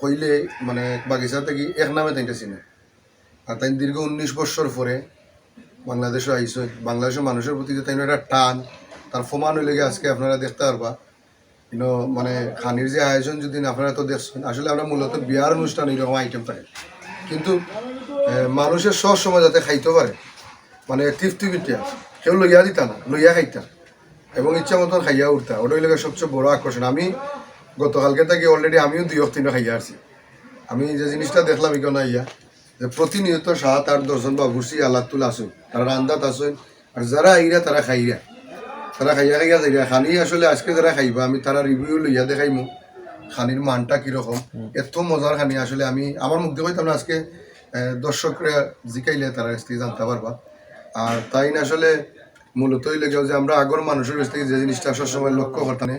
কইলে মানে বাগিচা থেকে এক নামে তাইটা চিনে। আর তাই দীর্ঘ উনিশ বছর পরে বাংলাদেশে আইসো, বাংলাদেশের মানুষের প্রতি যে তাই একটা টান, তার প্রমাণ হইলে আজকে আপনারা দেখতে পারবা। কিন্তু মানে খানির যে আয়োজন যদি আপনারা তো দেখছেন, আসলে আমরা মূলত বিয়ার অনুষ্ঠান এরকম আইটেম থাকে কিন্তু মানুষের সব সময় যাতে খাইতে পারে মানে তৃপ্তি বিটিয়া কেউ লইয়া দিতা না, লইয়া খাইতা। এবং ইচ্ছা মতন খাইয়া উঠতা, ওটাই লাগে সবচেয়ে বড় আকর্ষণ। আমি গতকালকে থেকে অলরেডি আমিও দুই অক্তিন খাইয়া আসছি আমি যে জিনিসটা দেখলাম এখানে আইয়া যে প্রতিনিয়ত সাত আট দশজন বাবুসি আল্লাহ তুল আসুন তারা রান্দাত আসুন আর যারা আইরা তারা খাইরা। তারা খাইয়া খাইয়া যাইরা। খানি আসলে আজকে যারা খাইবা, আমি তারা রিভিউ লইয়া দেখাইমু, খানির মানটা কীরকম, এত মজার খানি আসলে আমি, আমার মুখ দিয়ে কইতাম আজকে দর্শকরা জিকাইলে তারা কাছ জানতে পারবা। আর তাই না আসলে মূলত হইলে গেও যে আমরা আগর মানুষের কাছ থেকে যে জিনিসটা সবসময় লক্ষ্য করতাম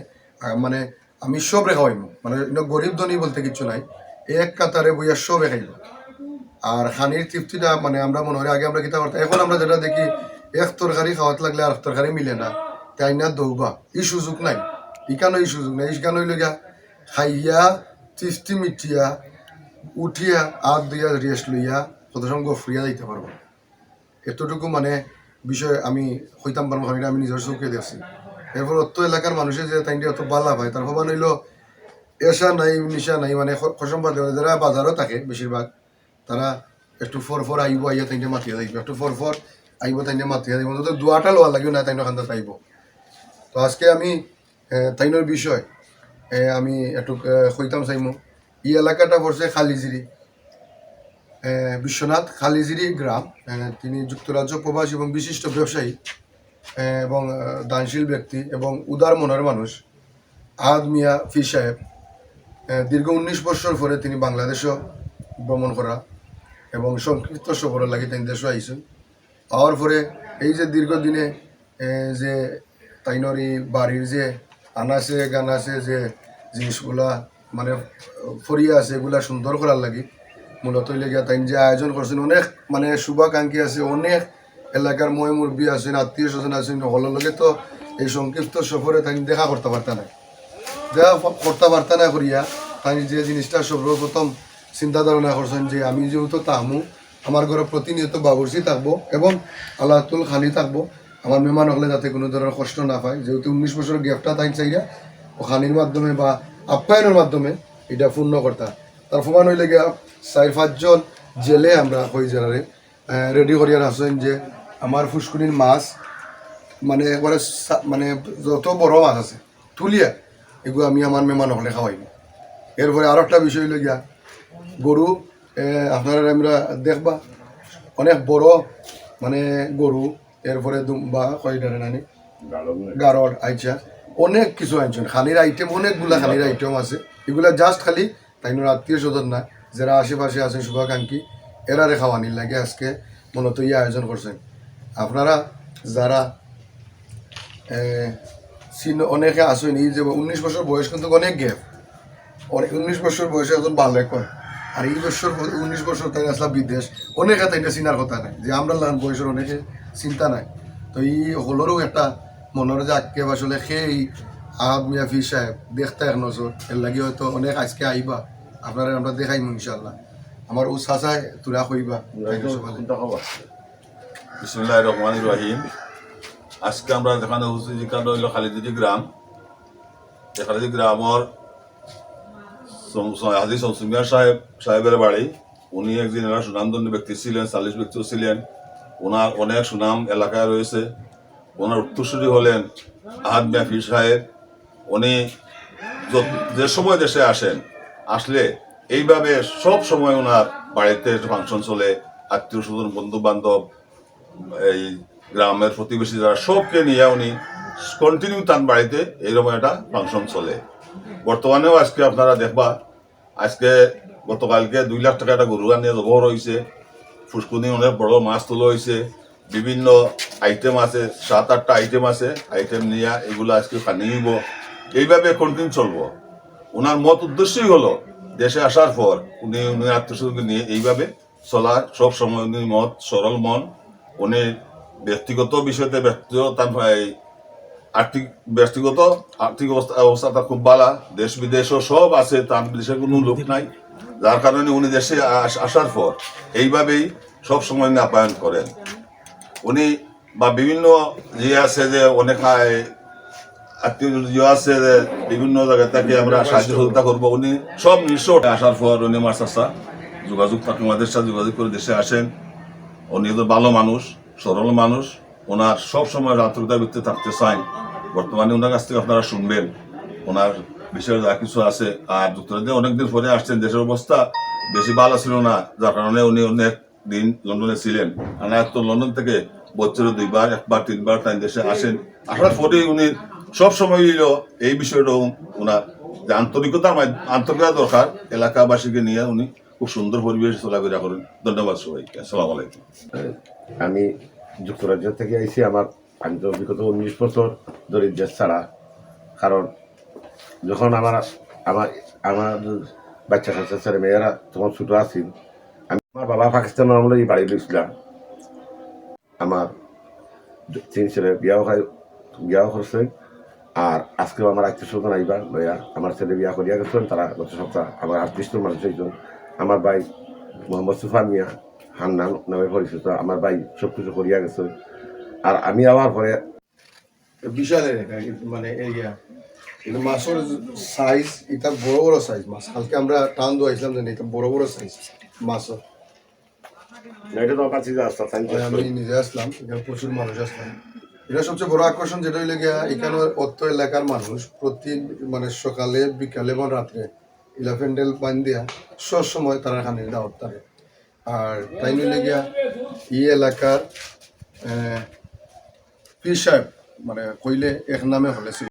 মানে আমি সব রেখাইমু মানে গরিব ধনী বলতে কিছু নাই। এক কাতারে বইয়া সব রেখাইব আর খানির তৃপ্তিটা মানে আমরা মনে হয় আগে আমরা কিতা করতাম, এখন আমরা যেটা দেখি, এক তরকারি খাওয়াতে লাগলে আর তরকারি মিলে না। তাই না দৌবা? এই সুযোগ নাই। ইকানো এই সুযোগ নাই? ইকানো হইলে গিয়া খাইয়া, তৃপ্তি মিটিয়া, উঠিয়া, হাত দিয়া রেস্ট লইয়া, কত সঙ্গ ফ্রিয়া যাইতে পারব? এতটুকু মানে বিষয় আমি হইতাম পারব আমি নিজের চোখে দেখছি। এরপর অত এলাকার মানুষের যে তাই অত বালা পায় তার প্রমাণ হইল এসা নাই, নিশা নাই মানে কসম বাদে যারা বাজারও থাকে বেশিরভাগ, তারা একটু ফর ফর আইব, আইয়া তাইনে মাতিয়া যাইব। একটু ফর ফর আইব তাইনে মাতিয়া যাইব। অন্তত দুয়াটা লোয়া লাগিব না তাইনে খান্দাত আইব। তো আজকে আমি তাইনের বিষয় আমি একটু কইতাম চাইমু। ই এলাকাটা পড়ছে খালিজিরি। বিশ্বনাথ খালিজিরি গ্রাম তিনি যুক্তরাজ্য প্রবাসী এবং বিশিষ্ট ব্যবসায়ী। এবং দানশীল ব্যক্তি এবং উদার মনের মানুষ। আহাদ মিয়া ফি সাহেব দীর্ঘ উনিশ বছর পরে তিনি বাংলাদেশও ভ্রমণ করা এবং সংক্ষিপ্ত সফরের লাগি তিনি দেশও আইসেন পাওয়ার পরে এই যে দীর্ঘদিনে যে তাইনর এই বাড়ির যে আনাসে গানাসে যে জিনিসগুলা মানে ফরিয়া আছে, এগুলা সুন্দর করার লাগি, মূলত লেগিয়া তাই যে আয়োজন করছেন, অনেক মানে শুভাকাঙ্ক্ষী আছে, অনেক এলাকার ময় মুরব্বী আছেন আত্মীয় স্বজন আছেন হলের লগে তো এই সংক্ষিপ্ত সফরে তাই দেখা করতে পারতা না। দেখা করতে পারতা না করিয়া তাই যে জিনিসটা সর্বপ্রথম চিন্তা ধারণা করছেন যে আমি যেহেতু তাহমু, আমার ঘরে প্রতিনিয়ত বাবুর্চি থাকব এবং আল্লাহতুল খালি থাকব, আমার মেহমান হলে যাতে কোনো ধরনের কষ্ট না পায়। যেহেতু উনিশ বছর গ্যাপটা তাই চাইরা ও খানির মাধ্যমে বা আপ্যায়নের মাধ্যমে এটা পূর্ণ করতা। তার প্রমাণ হইলে গিয়া চার পাঁচজন জেলে আমরা হই জেলারে রেডি করিয়ার আসেন যে আমার ফুসকুনির মাছ মানে একবারে মানে যত বড় মাছ আছে তুলিয়া এগুলো আমি আমার মেহমান হলে খাওয়াইব এরপরে আর একটা বিষয় হইল গিয়া গরু আপনারা আমরা দেখবা, অনেক বড় মানে গরু এরপরে দুম্বা কয়টারে নানি গারর আইচা, অনেক কিছু আনছেন খানির আইটেম অনেকগুলা খালির আইটেম আছে এগুলা জাস্ট খালি তাই আত্মীয় স্বজন না যারা আশেপাশে আছে শুভাকাঙ্ক্ষী এরারে খাওয়ানির লাগে, আজকে মূলত ইয়ে আয়োজন করছেন আপনারা যারা অনেকে আসেন এই যে উনিশ বছর বয়স কিন্তু অনেক গ্যাপ অনেক উনিশ বছর বয়সে এখন ভালো কয় আর এই বছর উনিশ বছর তাই আসলা বিদেশ অনেকে তাই চিনার কথা নাই। যে আমরা বয়সের অনেকে চিন্তা নাই। তো এই হলেরও একটা মনের যে আক্ষেপ আসলে সেই আহাদ মিয়া ফি সাহেব দেখতে এক নজর। এর লাগি হয়তো অনেক আজকে আইবা। আপনারা আমরা দেখাইমু ইনশাল্লাহ আমার ও চাচাই তোরা কইবা। বিসমুল্লাহ রহমান রহিম। আজকে আমরা যেখানে হচ্ছে যেখানে হইল খালিদিদি গ্রাম। এই খালিদি গ্রামর হাজি শমসুমিয়া সাহেব, সাহেবের বাড়ি। উনি একজন এলাকার সুনামধন্য ব্যক্তি ছিলেন সালিশ ব্যক্তিও ছিলেন। ওনার অনেক সুনাম এলাকায় রয়েছে। ওনার উত্তরসূরি হলেন আহাদ মেহফি সাহেব। উনি যে সময় দেশে আসেন, আসলে এইভাবে সব সময় ওনার বাড়িতে ফাংশন চলে আত্মীয় স্বজন বন্ধু বান্ধব এই গ্রামের প্রতিবেশী যারা সবকে নিয়ে উনি কন্টিনিউ তার বাড়িতে এইরকম একটা ফাংশন চলে। বর্তমানেও আজকে আপনারা দেখবা, আজকে গতকালকে দুই লাখ টাকা একটা গরু আনিয়ে জবর হয়েছে ফুসকুনি অনেক বড় মাছ তোলা হয়েছে বিভিন্ন আইটেম আছে, সাত, আটটা আইটেম আছে আইটেম নিয়ে এগুলো আজকে নিব এইভাবে কন্টিনিউ চলবো। ওনার মত উদ্দেশ্যই হলো, দেশে আসার পর উনি উনি আত্মীয় নিয়ে এইভাবে চলার সব সময় উনি মত, সরল মন উনি ব্যক্তিগত বিষয়তে ব্যক্তিগত আর্থিক ব্যক্তিগত আর্থিক অবস্থা অবস্থা তার খুব ভালো দেশ বিদেশও সব আছে তার বিদেশে কোনো লোক নাই। যার কারণে উনি দেশে আস- আসার পর এইভাবেই সব সময় উনি আপ্যায়ন করেন। উনি বা বিভিন্ন যে আছে যে অনেক আত্মীয় আছে যে বিভিন্ন জায়গা থেকে আমরা সাহায্য সহযোগিতা করব। উনি সব নিঃস্ব। আসার পর উনি আমার চাষা যোগাযোগ থাকে আমাদের সাথে যোগাযোগ করে দেশে আসেন। উনি তো ভালো মানুষ, সরল মানুষ, ওনার সব সময় আন্তরিকতার ভিত্তিতে থাকতে চান বর্তমানে ওনার কাছ থেকে আপনারা শুনবেন। ওনার বিষয়ে যা কিছু আছে, আর যুক্তরাজ্যে অনেকদিন পরে আসছেন, দেশের অবস্থা বেশি ভালো ছিল না, যার কারণে উনি অনেক দিন লন্ডনে ছিলেন। আর তো লন্ডন থেকে বছরে দুইবার, একবার, তিনবার তাই দেশে আসেন। আসার পরে উনি সব সময় হইল এই বিষয়টা ওনার যে আন্তরিকতার মাধ্যমে, আন্তরিকতা দরকার, এলাকাবাসীকে নিয়ে উনি খুব সুন্দর পরিবেশ চলাফেরা করেন। ধন্যবাদ সবাইকে। আসসালামু আলাইকুম। আমি যুক্তরাজ্য থেকে আইছি। আমার আমি তো বিগত উনিশ বছর দেশ ছাড়া। কারণ যখন আমার আমার আমার বাচ্চা কাচ্চা ছেলে মেয়েরা তখন ছোটো আছিল, আমি আমার বাবা পাকিস্তানের আমলে এই বাড়ি লইছিলাম আমার তিন ছেলে বিয়াও খাই বিয়াও করছে। আর আজকেও আমার আত্মীয় স্বজন আইবা লইয়া আমার ছেলে বিয়া করিয়া গেছেন, তারা গত সপ্তাহ আমার আত্মীয় মানুষ একজন আমার ভাই মোহাম্মদ সুফান মিয়া হান্নান নামে পরিচিত আমার ভাই সব কিছু করিয়া গেছে। আর আমি আমার পরে বিশাল এলাকা কিন্তু মানে এরিয়া কিন্তু মাছের সাইজ এটা বড় বড় সাইজ মাছ। কালকে আমরা টান দোয়াইছিলাম জানি এটা বড় বড় সাইজ মাছও এটা তো কাছে রাস্তা আমি নিজে আসলাম এখানে প্রচুর মানুষ আসলাম। এটা সবচেয়ে বড় আকর্ষণ যেটা হইলে গিয়া এখানে অত এলাকার মানুষ প্রতি মানে সকালে বিকালে এবং রাত্রে ইলা পান দিয়া সব সময় তারা খানি দাওয়াত থাকে আর তাই হইলে গিয়া ই এলাকার সাহেব মানে কইলে এক নামে হলে